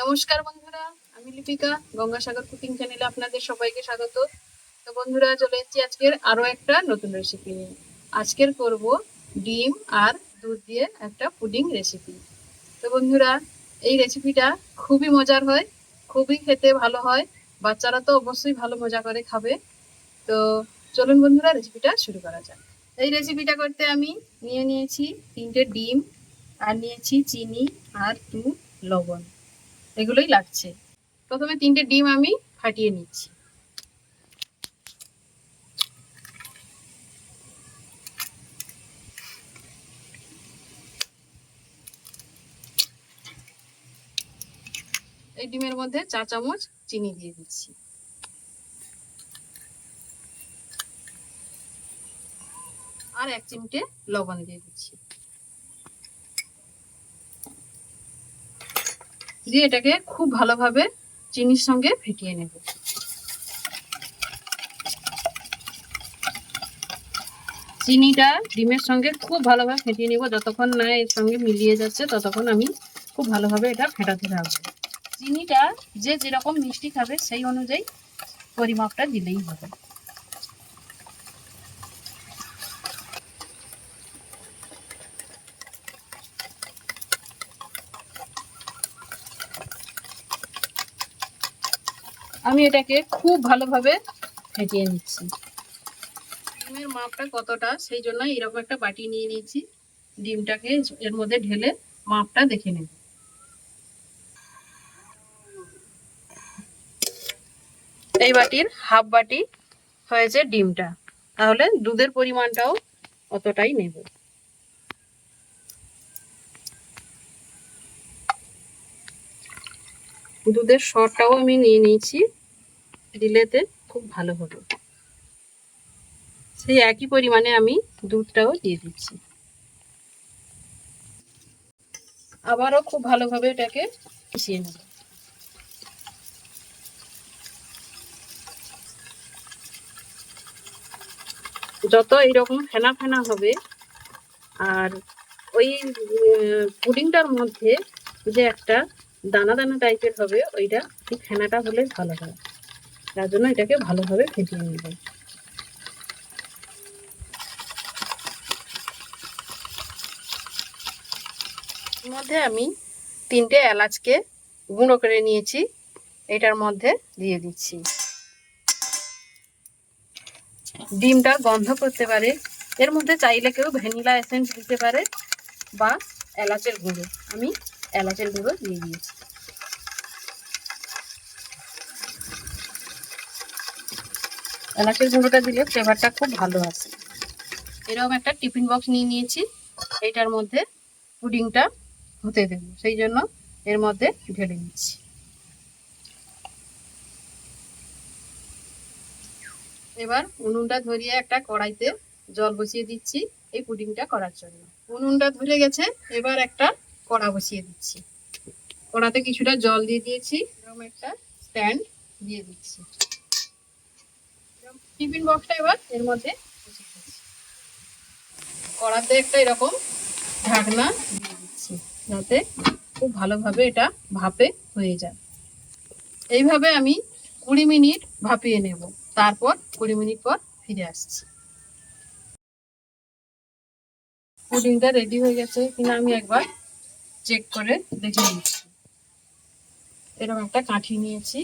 নমস্কার বন্ধুরা, আমি লিপিকা, গঙ্গাসাগর কুকিং চ্যানেলে আপনাদের সবাইকে স্বাগত। তো বন্ধুরা, চলে এসেছি আজকের আরও একটা নতুন রেসিপি নিয়ে। আজকের করব ডিম আর দুধ দিয়ে একটা পুডিং রেসিপি তো বন্ধুরা, এই রেসিপিটা খুবই মজার হয়, খুবই খেতে ভালো হয়, বাচ্চারা তো অবশ্যই ভালো মজা করে খাবে। তো চলুন বন্ধুরা রেসিপিটা শুরু করা যাক। এই রেসিপিটা করতে আমি নিয়ে নিয়েছি তিনটে ডিম, আর নিয়েছি চিনি আর দুধ লবণ। এগুলোই লাগছে। প্রথমে তিনটে ডিম আমি ফাটিয়ে নিচ্ছি। এই ডিমের মধ্যে চা চামচ চিনি দিয়ে দিচ্ছি। আর এক চিমটে লবণ দিয়ে দিচ্ছি। দিয়ে এটাকে খুব ভালোভাবে চিনির সঙ্গে ফেটিয়ে নেব। চিনিটা ডিমের সঙ্গে খুব ভালোভাবে ফেটিয়ে নেব। যতক্ষণ না এর সঙ্গে মিলিয়ে যাচ্ছে, ততক্ষণ আমি খুব ভালোভাবে এটা ফেটাতে থাকব। চিনিটা যে যেরকম মিষ্টি খাবে, সেই অনুযায়ী পরিমাপটা দিলেই হবে। আমি এটাকে খুব ভালোভাবে ফেটিয়ে নিচ্ছি। ডিমের মাপটা কতটা, সেই জন্য এরকম একটা বাটি নিয়ে নিয়েছি। ডিমটাকে এর মধ্যে ঢেলে মাপটা দেখে নেব। এই বাটির হাফ বাটি হয়েছে ডিমটা। তাহলে দুধের পরিমাণটাও অতটাই নেব। দুধের সরটাও আমি নিয়ে নিয়েছি। দিলেতে খুব ভালো হবে। সেই একই পরিমাণে আমি দুধটাও দিয়ে দিচ্ছি। আবারও খুব ভালোভাবে এটাকে মিশিয়ে নেব। যত এইরকম ফেনা ফেনা হবে, আর ওই পুডিংটার মধ্যে যে একটা দানা দানা টাইপের হবে, ওইটা এই ফেনাটা হলে ভালো হয়। তার জন্য এটাকে ভালোভাবে ফেটিয়ে নেব। মধ্যে আমি তিনটে এলাচকে গুঁড়ো করে নিয়েছি, এটার মধ্যে দিয়ে দিচ্ছি। ডিমটা গন্ধ করতে পারে, এর মধ্যে চাইলে কেউ ভ্যানিলা এসেন্স দিতে পারে বা এলাচের গুঁড়ো। আমি এলাচের গুঁড়ো দিয়ে দিয়েছি। এলাচের গুঁড়োটা দিলে ফ্লেভারটা খুব ভালো আসে। এরকম একটা টিফিন বক্স নিয়ে নিয়েছি। এইটার মধ্যে পুডিংটা হতে দেব। সেই জন্য এর মধ্যে ঢেলে নিচ্ছি। এবার উনুনটা ধরিয়ে একটা কড়াইতে জল বসিয়ে দিচ্ছি এই পুডিংটা করার জন্য। উনুনটা ধরে গেছে। এবার একটা কড়া বসিয়ে দিচ্ছি। কড়াতে কিছুটা জল দিয়ে দিয়েছি, এরকম একটা স্ট্যান্ড দিয়ে দিচ্ছি। টিফিন বক্সটা এবার এর মধ্যে কড়াতে একটা এরকম ঢাকনা দিয়ে দিচ্ছি, যাতে খুব ভালোভাবে এটা ভাপে হয়ে যায়। এইভাবে আমি কুড়ি মিনিট ভাপিয়ে নেব, তারপর কুড়ি মিনিট পর ফিরে আসছি। পুডিংটা রেডি হয়ে গেছে কিনা আমি একবার চেক করে দেখে নিচ্ছি। এরকম একটা কাঠি নিয়েছি।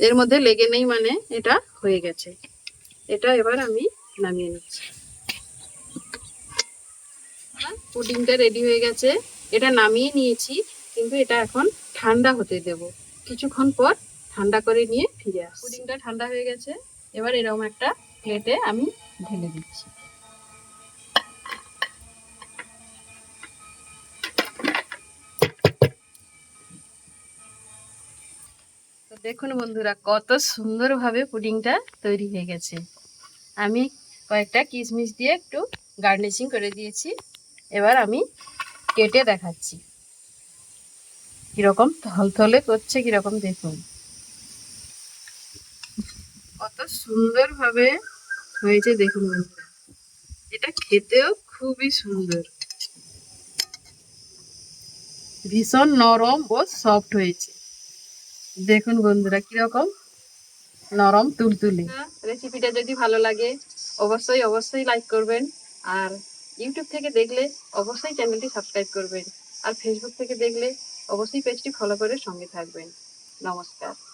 এর মধ্যে লেগে নেই মানে এটা হয়ে গেছে। এটা এবার আমি নামিয়ে নিচ্ছি। পুডিংটা রেডি হয়ে গেছে। এটা নামিয়ে নিয়েছি, কিন্তু এটা এখন ঠান্ডা হতে দেব। কিছুক্ষণ পর ঠান্ডা করে নিয়ে ফিরে আস পুডিংটা ঠান্ডা হয়ে গেছে। এবার এরকম একটা প্লেটে আমি ঢেলে দিচ্ছি। দেখুন বন্ধুরা, কত সুন্দরভাবে পুডিংটা তৈরি হয়ে গেছে। আমি কয়েকটা কিশমিশ দিয়ে একটু গার্নিশিং করে দিয়েছি। এবার আমি কেটে দেখাচ্ছি। কীরকম থলথলে করছে, কীরকম দেখুন। কত সুন্দরভাবে হয়েছে দেখুন বন্ধুরা। এটা খেতেও খুবই সুন্দর। ভীষণ নরম ও সফট হয়েছে। দেখুন বন্ধুরা, কীরকম? নরম, তুলতুলে। রেসিপিটা যদি ভালো লাগে, অবশ্যই অবশ্যই লাইক করবেন। আর ইউটিউব থেকে দেখলে অবশ্যই চ্যানেলটি সাবস্ক্রাইব করবেন। আর ফেসবুক থেকে দেখলে অবশ্যই পেজটি ফলো করে সঙ্গে থাকবেন। নমস্কার।